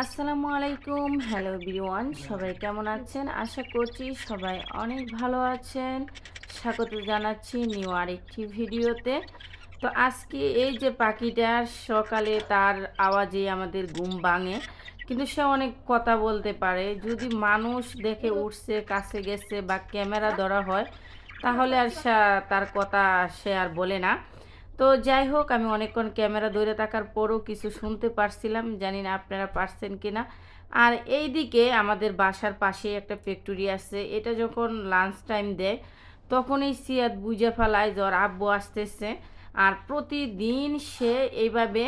আসসালামু আলাইকুম। হ্যালো বিওয়ান সবাই কেমন আছেন? আশা করছি সবাই অনেক ভালো আছেন। স্বাগত জানাচ্ছি নিউ আরেকটি ভিডিওতে। তো আজকে এই যে পাখিটার সকালে তার আওয়াজে আমাদের ঘুম ভাঙে, কিন্তু সে অনেক কথা বলতে পারে। যদি মানুষ দেখে উঠছে, কাছে গেছে বা ক্যামেরা ধরা হয়, তাহলে আর সে, তার কথা সে আর বলে না। তো যাই হোক, আমি অনেকক্ষণ ক্যামেরা ধরে থাকার পরও কিছু শুনতে পারছিলাম, জানি না আপনারা পারছেন কি না আর এই দিকে আমাদের বাসার পাশে একটা ফ্যাক্টরি আছে, এটা যখন লাঞ্চ টাইম দেয়, তখনই সিয়াদ বুঝে ফেলায় ওর আব্বু আসতেছে। আর প্রতিদিন সে এইভাবে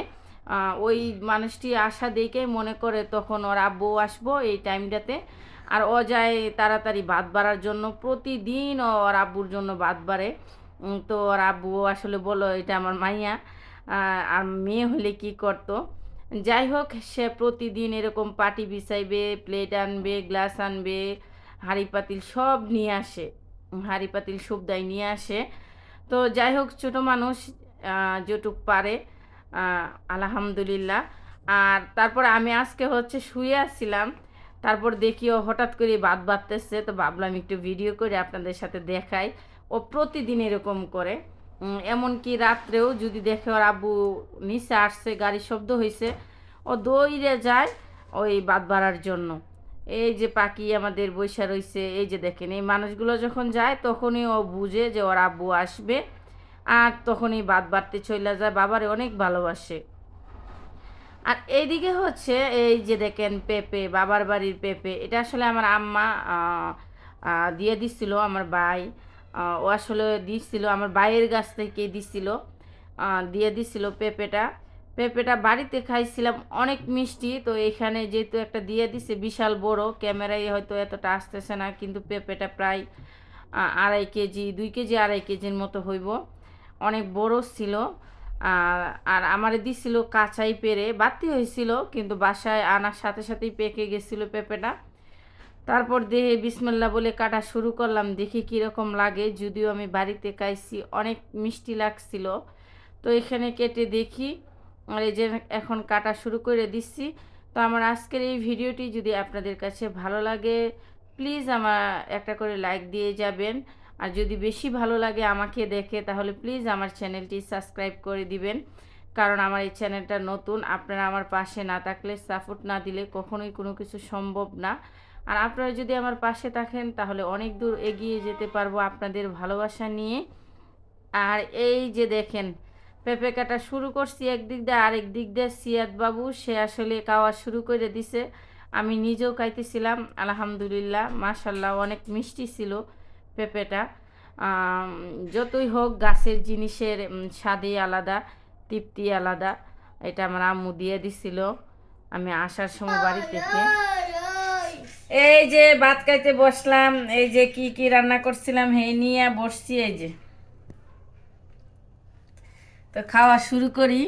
ওই মানুষটি আসা দেখেই মনে করে তখন ওর আব্বু আসব এই টাইমটাতে আর যায় তাড়াতাড়ি ভাত বাড়ার জন্য প্রতিদিন ওর আব্বুর জন্য ভাত বাড়ে। তো ওর আব্বু আসলে বলো এটা আমার মাইয়া আর মেয়ে হলে কি করতো? যাই হোক, সে প্রতিদিন এরকম পাটি বিছাইবে, প্লেট আনবে, গ্লাস আনবে, হাঁড়ি পাতিল সব নিয়ে আসে, হাঁড়ি পাতিল সুবদাই নিয়ে আসে। তো যাই হোক, ছোটো মানুষ যেটুক পারে আলহামদুলিল্লাহ। আর তারপর আমি আজকে হচ্ছে শুয়ে আসছিলাম তারপর দেখি ও হঠাৎ করে বাদ বাঁধতেছে তো ভাবলাম একটু ভিডিও করে আপনাদের সাথে দেখাই। ও প্রতিদিন এরকম করে। এমনকি রাত্রেও যদি দেখে ওর আব্বু নিচে আসছে, গাড়ির শব্দ হয়েছে ও দৌড়ে যায় ওই বাদ বাড়ার জন্য। এই যে পাখি আমাদের বৈশা রয়েছে এই যে দেখেন, এই মানুষগুলো যখন যায় তখনই ও বুঝে যে ওর আব্বু আসবে, আর তখনই বাদ বাড়তে চলে যায়, বাবারে অনেক ভালোবাসে। আর এইদিকে হচ্ছে এই যে দেখেন পেঁপে, বাবার বাড়ির পেঁপে, এটা আসলে আমার আম্মা দিয়ে দিছিল আমার ভাই। ও আসলে দিছিল আমার ভাইয়ের গাছ থেকে দিছিল দিয়ে দিছিল পেঁপেটা। পেঁপেটা বাড়িতে খাইছিলাম, অনেক মিষ্টি, তো এখানে যেহেতু একটা দিয়ে দিছে, বিশাল বড়, ক্যামেরায় হয়তো এতটা আসতেছে না, কিন্তু পেঁপেটা প্রায় আড়াই কেজি, দুই কেজি, আড়াই কেজির মতো হইব। অনেক বড় ছিল, আর আর আমারে দিছিল কাঁচাই পেরে বাতি হয়েছিল, কিন্তু বাসায় আনার সাথে সাথেই পেকে গেছিল পেঁপেটা। তারপর দেহে বিসমিল্লা বলে কাটা শুরু করলাম। দেখি কীরকম লাগে। যদিও আমি বাড়িতে খাইছি, অনেক মিষ্টি লাগছিল। তো এখানে কেটে দেখি। আর এই যে এখন কাটা শুরু করে দিচ্ছি। তো আমার আজকের এই ভিডিওটি যদি আপনাদের কাছে ভালো লাগে, প্লিজ আমার একটা করে লাইক দিয়ে যাবেন। আর যদি বেশি ভালো লাগে আমাকে দেখে, তাহলে প্লিজ আমার চ্যানেলটি সাবস্ক্রাইব করে দিবেন। কারণ আমার এই চ্যানেলটা নতুন। আপনারা আমার পাশে না থাকলে সাপোর্ট না দিলে কখনোই কোনো কিছু সম্ভব না। আর আপনারা যদি আমার পাশে থাকেন তাহলে অনেক দূর এগিয়ে যেতে পারব আপনাদের ভালোবাসা নিয়ে। আর এই যে দেখেন পেঁপে কাটা শুরু করছি একদিক দিয়ে আরেক দিক দিয়ে সিয়াদ বাবু সে আসলে খাওয়া শুরু করে দিছে। আমি নিজেও খাইতেছিলাম আলহামদুলিল্লাহ মাশাল্লাহ অনেক মিষ্টি ছিল পেঁপেটা। যতই হোক গাছের জিনিসের উম, স্বাদই আলাদা তৃপ্তি আলাদা। এটা আমার আম্মু দিয়ে দিছিল। আমি আসার সময় বাড়ি থেকে এই যে ভাত খাইতে বসলাম, এই যে কি কি রান্না করছিলাম হে নিয়ে বসছি, এই যে। তো খাওয়া শুরু করি।